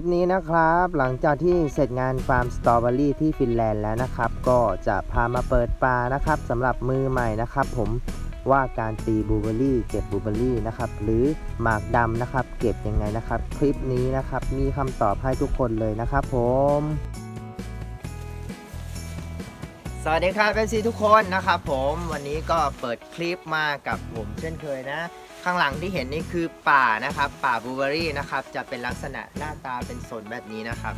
ลิปนี้นะครับ หลังจากที่เสร็จงานฟาร์มสตรอเบอรี่ที่ฟินแลนด์แล้วนะครับ ก็จะพามาเปิดปลานะครับสำหรับมือใหม่นะครับ ผมว่าการตีบลูเบอรี่เก็บบลูเบอรี่นะครับหรือหมากดำนะครับ เก็บยังไงนะครับ คลิปนี้นะครับมีคำตอบให้ทุกคนเลยนะครับ ผมสวัสดีครับเอซีทุกคนนะครับผมวันนี้ก็เปิดคลิปมากับผมเช่นเคยนะ ข้างหลังที่เห็นนี่คือป่านะครับ ป่าบลูเบอรี่นะครับจะเป็นลักษณะหน้าตาเป็นสนแบบนี้นะครับ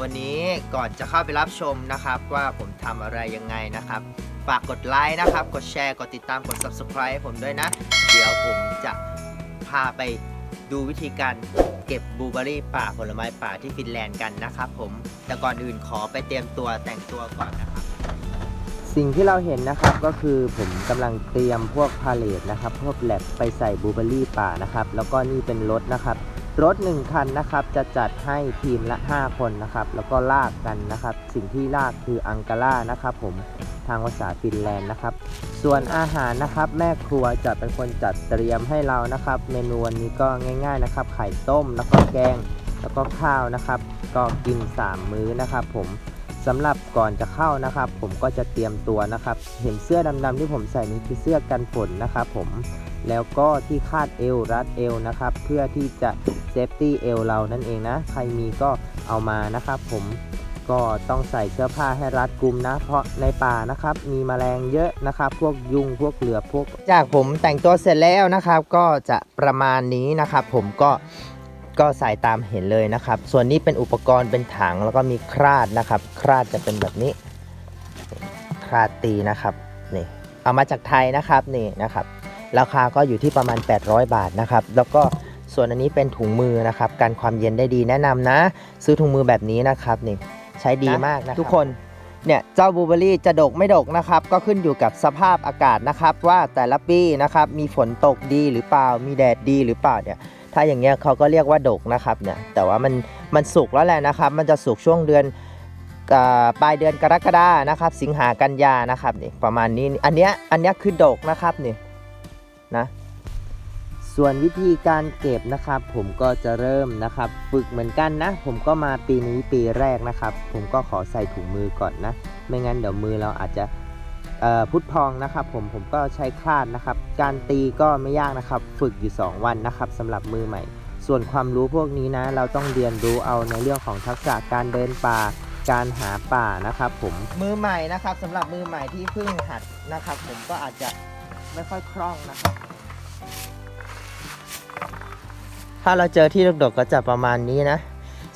วันนี้ก่อนจะเข้าไปรับชมนะครับ ว่าผมทำอะไรยังไงนะครับฝากกดไลค์นะครับ กดแชร์ กดติดตาม กด subscribe ให้ผมด้วยนะ เดี๋ยวผมจะพาไปดูวิธีการเก็บบลูเบอรี่ป่าผลไม้ป่าที่ฟินแลนด์กันนะครับผม แต่ก่อนอื่นขอไปเตรียมตัวแต่งตัวก่อนนะครับ สิ่งที่เราเห็นนะครับก็คือผมกำลังเตรียมพวกพาเลทนะครับ พวกแลบไปใส่บูเบอรี่ป่านะครับ แล้วก็นี่เป็นรถนะครับ รถ 1 คันนะครับ จะจัดให้ทีมละ 5 คนนะครับ แล้วก็ลากกันนะครับ สิ่งที่ลากคืออังการ่านะครับ ผมทางภาษาฟินแลนด์นะครับ ส่วนอาหารนะครับแม่ครัวจะเป็นคนจัดเตรียมให้เรานะครับ เมนูวันนี้ก็ง่าย ๆนะครับ ไข่ต้มแล้วก็แกง แล้วก็ข้าวนะครับ ก็กิน 3 มื้อนะครับ ผม สำหรับก่อนจะเข้านะครับ ผมก็จะเตรียมตัวนะครับ เห็นเสื้อดำๆที่ผมใส่นี้คือเสื้อกันฝนนะครับผมแล้วก็ที่คาดเอวรัดเอวนะครับ เพื่อที่จะเซฟตี้เอวเรานั่นเองนะ ใครมีก็เอามานะครับผมก็ต้องใส่เสื้อผ้าให้รัดกุมนะ เพราะในป่านะครับมีแมลงเยอะนะครับ พวกยุงพวกเหลือบพวก จากผมแต่งตัวเสร็จแล้วนะครับ ก็จะประมาณนี้นะครับ ผมก็ ก็ใส่ตามเห็นเลยนะครับ ส่วนนี้เป็นอุปกรณ์เป็นถังแล้วก็มีคราดนะครับ คราดจะเป็นแบบนี้ คราดตีนะครับนี่เอามาจากไทยนะครับนี่นะครับ ราคาก็อยู่ที่ประมาณ 800 บาทนะครับ แล้วก็ส่วนอันนี้เป็นถุงมือนะครับกันความเย็นได้ดีแนะนำนะ ซื้อถุงมือแบบนี้นะครับนี่ใช้ดีมากนะทุกคนเนี่ยเจ้าบูเบอรี่จะดกไม่ดกนะครับ ก็ขึ้นอยู่กับสภาพอากาศนะครับ ว่าแต่ละปีนะครับมีฝนตกดีหรือเปล่ามีแดดดีหรือเปล่าเนี่ย ถ้าอย่างเงี้ยเขาก็เรียกว่าดกนะครับเนี่ยแต่ว่ามันมันสุกแล้วแหละนะครับ มันจะสุกช่วงเดือนปลายเดือนกรกฎานะครับ สิงหากันยานะครับนี่ประมาณนี้อันเนี้ยอันเนี้ยคือดกนะครับนี่นะส่วนวิธีการเก็บนะครับ ผมก็จะเริ่มนะครับ ฝึกเหมือนกันนะ ผมก็มาปีนี้ปีแรกนะครับ ผมก็ขอใส่ถุงมือก่อนนะ ไม่งั้นเดี๋ยวมือเราอาจจะ พุทพองนะครับผมผมก็ใช้คลาดนะครับ การตีก็ไม่ยากนะครับ ฝึกอยู่ 2 วันนะครับสำหรับมือใหม่ ส่วนความรู้พวกนี้นะ เราต้องเรียนรู้เอาในเรื่องของทักษะการเดินป่าการหาป่านะครับผมมือใหม่นะครับสำหรับมือใหม่ที่เพิ่งหัดนะครับ ผมก็อาจจะไม่ค่อยคล่องนะครับ ถ้าเราเจอที่ดกๆก็จะประมาณนี้นะ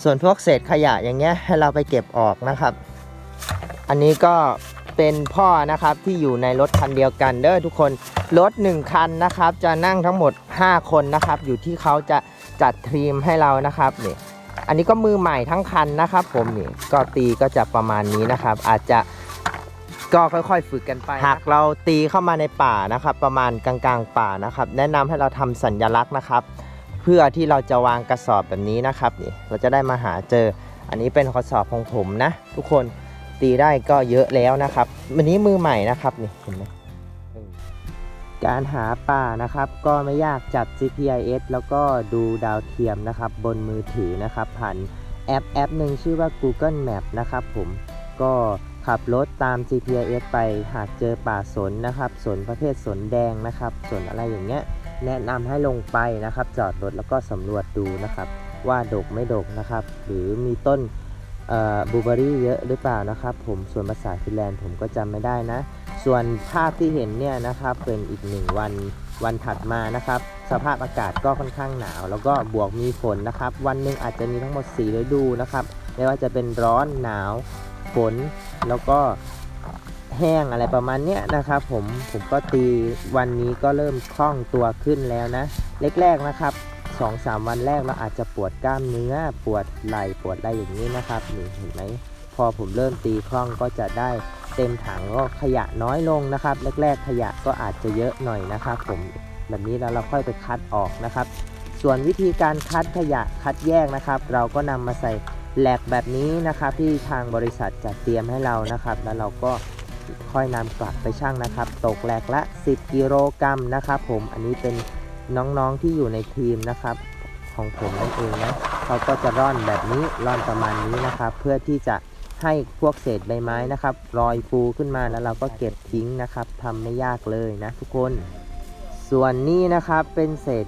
ส่วนพวกเศษขยะอย่างเงี้ยให้เราไปเก็บออกนะครับ อันนี้ก็ เป็นพ่อนะครับที่อยู่ในรถคันเดียวกันเด้อทุกคนรถ1คันนะครับ จะนั่งทั้งหมด 5 คนนะครับ อยู่ที่เขาจะจัดทีมให้เรานะครับนี่อันนี้ก็มือใหม่ทั้งคันนะครับ ผมนี่ก็ตีก็จะประมาณนี้นะครับ อาจจะก็ค่อยๆฝึกกันไป หากเราตีเข้ามาในป่านะครับ ประมาณกลางๆป่านะครับ แนะนำให้เราทำสัญลักษณ์นะครับ เพื่อที่เราจะวางกระสอบแบบนี้นะครับนี่เราจะได้มาหาเจอ อันนี้เป็นกระสอบของผมนะ ทุกคน ตีได้ก็เยอะแล้วนะครับ วันนี้มือใหม่นะครับนี่เห็นไหมการหาป่านะครับ ก็ไม่ยากจับ GPIS แล้วก็ดูดาวเทียมนะครับ บนมือถือนะครับ ผ่านแอปแอปหนึ่งชื่อว่า Google Map นะครับผมก็ขับรถตาม GPIS ไปหากเจอป่าสนนะครับสนประเภทสนแดงนะครับสนอะไรอย่างเงี้ยแนะนำให้ลงไปนะครับ จอดรถแล้วก็สำรวจดูนะครับ ว่าดกไม่ดกนะครับ หรือมีต้น บูเบอรี่เยอะหรือเปล่านะครับผมส่วนภาษาฟินแลนด์ผมก็จำไม่ได้นะ ส่วนภาพที่เห็นเนี่ยนะครับเป็นอีกหนึ่งวันวันถัดมานะครับ สภาพอากาศก็ค่อนข้างหนาว แล้วก็บวกมีฝนนะครับ วันหนึ่งอาจจะมีทั้งหมด4ฤดูนะครับไม่ว่าจะเป็นร้อนหนาวฝนแล้วก็แห้งอะไรประมาณเนี้ยนะครับ ผมผมก็ตีวันนี้ก็เริ่มคล่องตัวขึ้นแล้วนะแรกๆนะครับ สองสามวันแรกเราอาจจะปวดกล้ามเนื้อ ปวดไหล่ปวดอะไรอย่างนี้นะครับนี่เห็นไหมพอผมเริ่มตีคล่องก็จะได้เต็มถังก็ขยะน้อยลงนะครับ แรก ๆ ขยะก็อาจจะเยอะหน่อยนะครับ ผมแบบนี้แล้วเราค่อยไปคัดออกนะครับ ส่วนวิธีการคัดขยะคัดแยกนะครับ เราก็นำมาใส่แหลกแบบนี้นะครับ ที่ทางบริษัทจัดเตรียมให้เรานะครับ แล้วเราก็ค่อยนำกลับไปชั่งนะครับ ตกแหลกละ 10 กิโลกรัมนะครับ ผมอันนี้เป็น น้องๆที่อยู่ในทีมนะครับ ของผมนั่นเองนะเขาก็จะร่อนแบบนี้ร่อนประมาณนี้นะครับ เพื่อที่จะให้พวกเศษใบไม้นะครับลอยฟูขึ้นมาแล้วเราก็เก็บทิ้งนะครับทำไม่ยากเลยนะทุกคน ส่วนนี้นะครับเป็นเศษ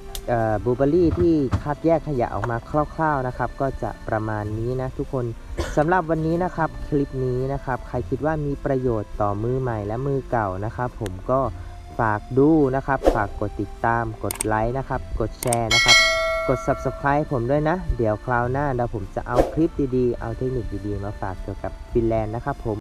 บลูเบอรี่ที่คัดแยกขยะออกมาคร่าวๆนะครับ ก็จะประมาณนี้นะทุกคนสำหรับวันนี้นะครับคลิปนี้นะครับ ใครคิดว่ามีประโยชน์ต่อมือใหม่และมือเก่านะครับ ผมก็ ฝากดูนะครับ ฝากกดติดตาม กดไลค์นะครับ กดแชร์นะครับ กด subscribe ผมด้วยนะ เดี๋ยวคราวหน้าเดี๋ยวผมจะเอาคลิปดีๆ เอาเทคนิคดีๆ มาฝากเกี่ยวกับฟินแลนด์นะครับผม